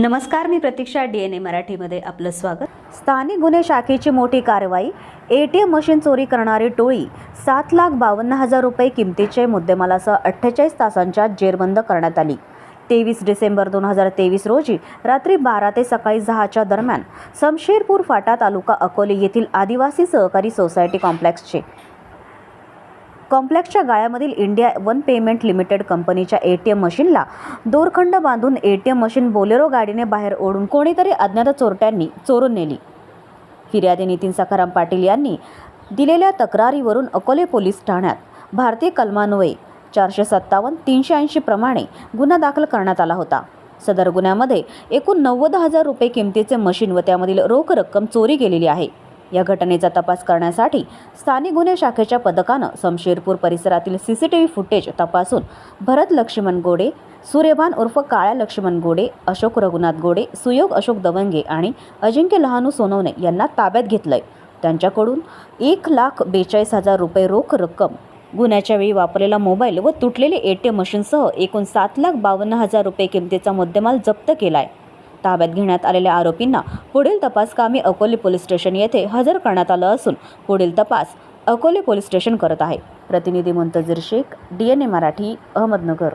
नमस्कार मी प्रतीक्षा D N ए मराठीमध्ये आपलं स्वागत. स्थानिक गुन्हे शाखेची मोठी कारवाई ए टी एम मशीन चोरी करणारी टोळी सात लाख बावन्न हजार रुपये किमतीचे मुद्देमालासह अठ्ठेचाळीस तासांच्या जेरबंद करण्यात आली. तेवीस डिसेंबर दोन हजार तेवीस रोजी रात्री बारा ते सकाळी दहाच्या दरम्यान समशेरपूर फाटा तालुका अकोले येथील आदिवासी सहकारी सोसायटी कॉम्प्लेक्सचे कॉम्प्लेक्सच्या गाळ्यामधील इंडिया वन पेमेंट लिमिटेड कंपनीच्या ए टी एम मशीनला दोरखंड बांधून A T M machine Bolero गाडीने बाहेर ओढून कोणीतरी अज्ञात चोरट्यांनी चोरून नेली. फिर्यादी नितीन सखाराम पाटील यांनी दिलेल्या तक्रारीवरून अकोले पोलीस ठाण्यात भारतीय कलमान्वये चारशे सत्तावन्न तीनशे ऐंशी प्रमाणे गुन्हा दाखल करण्यात आला होता. सदर गुन्ह्यामध्ये एकूण नव्वद हजार रुपये किमतीचे मशीन व त्यामधील रोख रक्कम चोरी गेलेली आहे. या घटनेचा तपास करण्यासाठी स्थानिक गुन्हे शाखेच्या पथकानं समशेरपूर परिसरातील C C T V footage तपासून भरत लक्ष्मण गोडे सूर्यभान उर्फ काळ्या लक्ष्मण गोडे अशोक रघुनाथ गोडे सुयोग अशोक दवंगे आणि अजिंक्य लहानू सोनवणे यांना ताब्यात घेतलंय. त्यांच्याकडून एक लाख बेचाळीस हजार रुपये रोख रक्कम गुन्ह्याच्या वेळी वापरलेला मोबाईल व तुटलेले ए टी एम मशीनसह एकूण सात लाख बावन्न हजार रुपये किमतीचा मुद्देमाल जप्त केला आहे ताब्यात घेण्यात आलेल्या आरोपींना पुढील तपास कामी अकोले पोलीस स्टेशन येथे हजर करण्यात आलं असून पुढील तपास अकोले पोलीस स्टेशन करत आहे. प्रतिनिधी Muntazir Shaikh D N A Marathi Ahmednagar.